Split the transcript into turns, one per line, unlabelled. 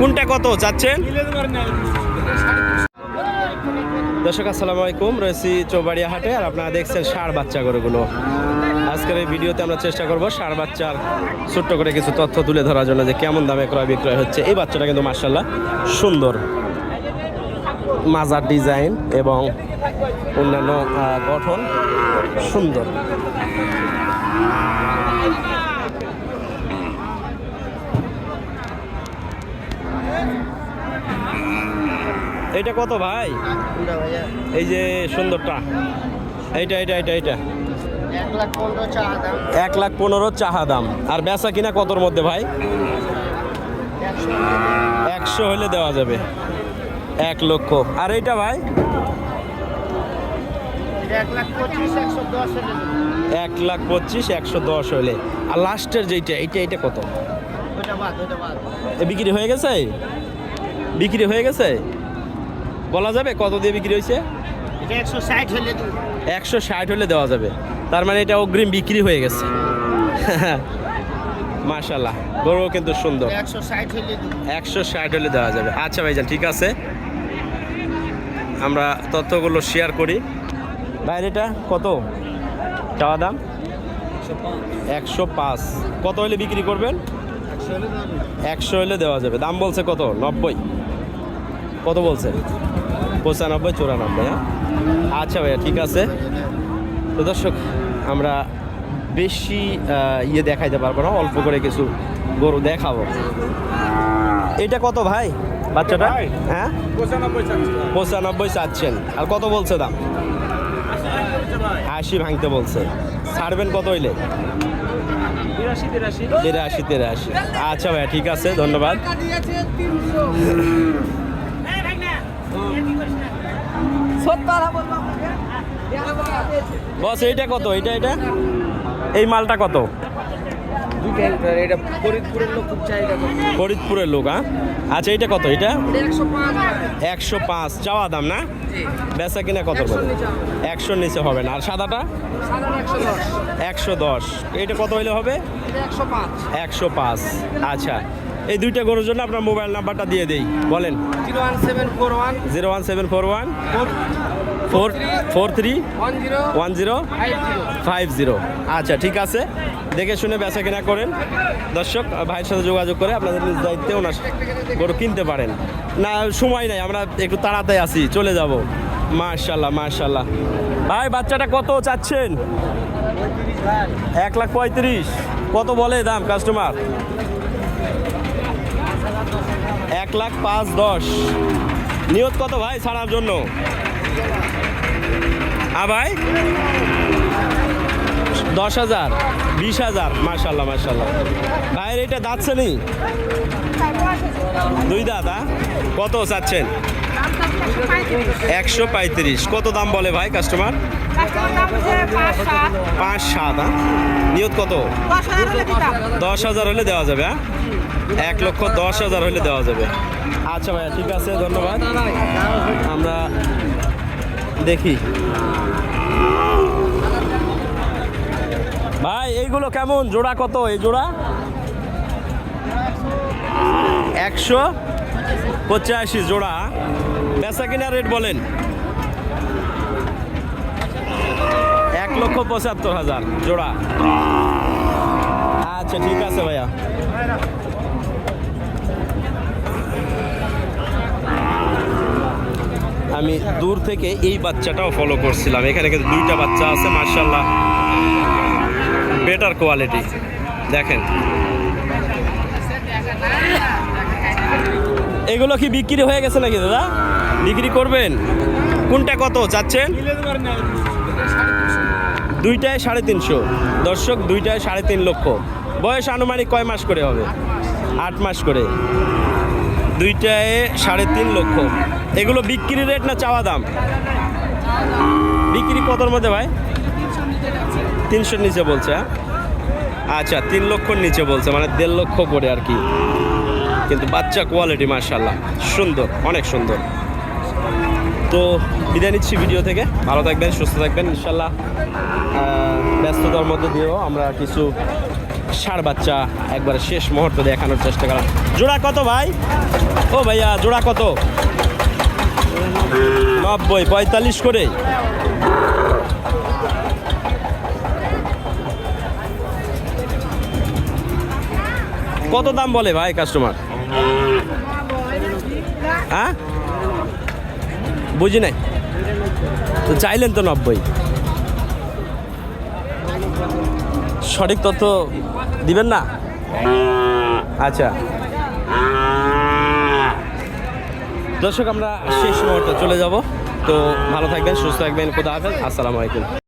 কোনটা কত চাচ্ছেন দর্শক, আসসালামু আলাইকুম। রয়েছি চৌবাড়িয়া হাটে আর আপনারা দেখছেন ষাঁড় বাচ্চা গরুগুলো। আজকের এই ভিডিওতে আমরা চেষ্টা করব ষাঁড় বাচ্চার ছোট্ট করে কিছু তথ্য তুলে ধরার জন্য যে কেমন দামে ক্রয় বিক্রয় হচ্ছে। এই বাচ্চাটা কিন্তু মার্শাল্লাহ সুন্দর। মাজার ডিজাইন এবং অন্যান্য গঠন সুন্দর। এইটা কত ভাই? এই যে সুন্দরটা। এইটা এইটা এইটা এইটা।
এক লাখ পনেরো
চাহা দাম। আর বেচা কিনা কতর মধ্যে ভাই?
একশো
হলে দেওয়া যাবে। এক লক্ষ। আর এইটা ভাই?
এক লাখ পঁচিশ একশো দশ হলে
এক লাখ পঁচিশ একশো দশ হলে। আর লাস্টের যেইটা এইটা এইটা কত? বিক্রি হয়ে গেছে? বিক্রি হয়ে গেছে? বলা যাবে কত দিয়ে বিক্রি হয়েছে?
একশো ষাট হলে
দেওয়া যাবে। তার মানে এটা অগ্রিম বিক্রি হয়ে গেছে। মাশাল্লাহ গরু কিন্তু সুন্দর।
একশো ষাট হলে
একশো ষাট হলে দেওয়া যাবে। আচ্ছা ভাইজান ঠিক আছে। আমরা তথ্যগুলো শেয়ার করি। বাইরেটা কত? চাওয়া দাম? একশো পাঁচ। কত হলে বিক্রি করবেন? একশো হলে দেওয়া যাবে। দাম বলছে কত? নব্বই। কত বলছে? পঁচানব্বই চুরানব্বই হ্যাঁ? আচ্ছা ভাইয়া ঠিক আছে। তো দর্শক আমরা বেশি ইয়ে দেখাইতে পারব না অল্প করে কিছু গরু দেখাবো। এটা কত ভাই? বাচ্চাটা? হ্যাঁ? পঁচানব্বই চাচ্ছেন। আর কত বলছে দাম? আশি ভাঙতে বলছে। ছাড়বেন কত হইলে? তেরাশি তিরাশি। আচ্ছা ভাই ঠিক আছে ধন্যবাদ। বস এইটা কত? এইটা এটা এই মালটা কত?
এটা ফরিদপুরের লোক খুব চাহিদা
ফরিদপুরের লোক হ্যাঁ আচ্ছা এটা কত এটা?
একশো পাঁচ
চাওয়া দাম না? বেচা কিনা কত একশোর নিচে হবে। না। আর সাদাটা?
একশো দশ।
এটা কত হইলে হবে?
একশো পাঁচ।
আচ্ছা। এই দুইটা গরুর জন্য আপনার মোবাইল নাম্বারটা দিয়ে দেই। বলেন।
Zero one seven four one.
Zero one seven four one.
Four
four three
one zero five zero
five zero. আচ্ছা ঠিক আছে। দেখে শুনে বেচা কেনা করেন। দর্শক ভাইয়ের সাথে যোগাযোগ করে আপনাদের নিজ দায়িত্বে ওনার গরু কিনতে পারেন। না সময় নাই আমরা একটু তাড়াতাড়ি আসি চলে যাব। মার্শাল্লাহ মার্শাল্লাহ ভাই বাচ্চাটা কত চাচ্ছেন? এক লাখ পঁয়ত্রিশ। কত বলে দাম কাস্টমার? এক লাখ পাঁচ দশ। নিয়ত কত ভাই ছাড়ার জন্য? হ্যাঁ ভাই? দশ হাজার, বিশ হাজার মার্শাল্লাহ মার্শাল্লাহ ভাইয়ের এটা দাঁতছে নি দুই দাদা কত চাচ্ছেন? একশো পঁয়ত্রিশ। কত দাম বলে ভাই কাস্টমার পাঁচ সাত নিয়ত কত? দশ হাজার হলে দেওয়া যাবে হ্যাঁ এক লক্ষ দশ হাজার হলে দেওয়া যাবে। আচ্ছা ভাইয়া, ঠিক আছে, ধন্যবাদ। আমরা দেখি। ভাই, এইগুলো কেমন? জোড়া কত? এই জোড়া? একশো পঁচাশি জোড়া। বেচা কিনা রেট বলেন? এক লক্ষ পঁচাত্তর হাজার জোড়া। আচ্ছা ঠিক আছে ভাইয়া। আমি দূর থেকে এই বাচ্চাটাও ফলো করছিলাম। এখানে কিন্তু দুইটা বাচ্চা আছে মার্শাল্লাহ বেটার কোয়ালিটি দেখেন। এগুলো কি বিক্রি হয়ে গেছে নাকি, দাদা? বিক্রি করবেন? কোনটা কত চাচ্ছেন? দুইটায় সাড়ে তিনশো। দর্শক, দুইটায় সাড়ে তিন লক্ষ। বয়স আনুমানিক কয় মাস করে হবে? আট মাস করে। দুইটায় সাড়ে তিন লক্ষ। এগুলো বিক্রি রেট না চাওয়া দাম? বিক্রি কতর মধ্যে ভাই? তিনশোর নিচে বলছে হ্যাঁ? আচ্ছা তিন লক্ষর নিচে বলছে মানে দেড় লক্ষ করে আর কি। কিন্তু বাচ্চা কোয়ালিটি মার্শাল্লাহ সুন্দর, অনেক সুন্দর। তো বিদায় নিচ্ছি ভিডিও থেকে। ভালো থাকবেন, সুস্থ থাকবেন ইনশাল্লাহ ব্যস্ততার মধ্যে দিয়েও আমরা কিছু ষাড় বাচ্চা একবার শেষ মুহূর্ত দেখানোর চেষ্টা করা জোড়া কত ভাই? ও ভাইয়া, জোড়া কত? নব্বই, পঁয়তাল্লিশ করে। কত দাম বলে ভাই কাস্টমার হ্যাঁ? বুঝি নাই। তো চাইলেন তো নব্বই। সঠিক তথ্য দিবেন না? আচ্ছা। দর্শক, আমরা শেষ মুহূর্তে চলে যাব। তো ভালো থাকবেন, সুস্থ থাকবেন, খুদা হাফেজ, আসসালামু আলাইকুম।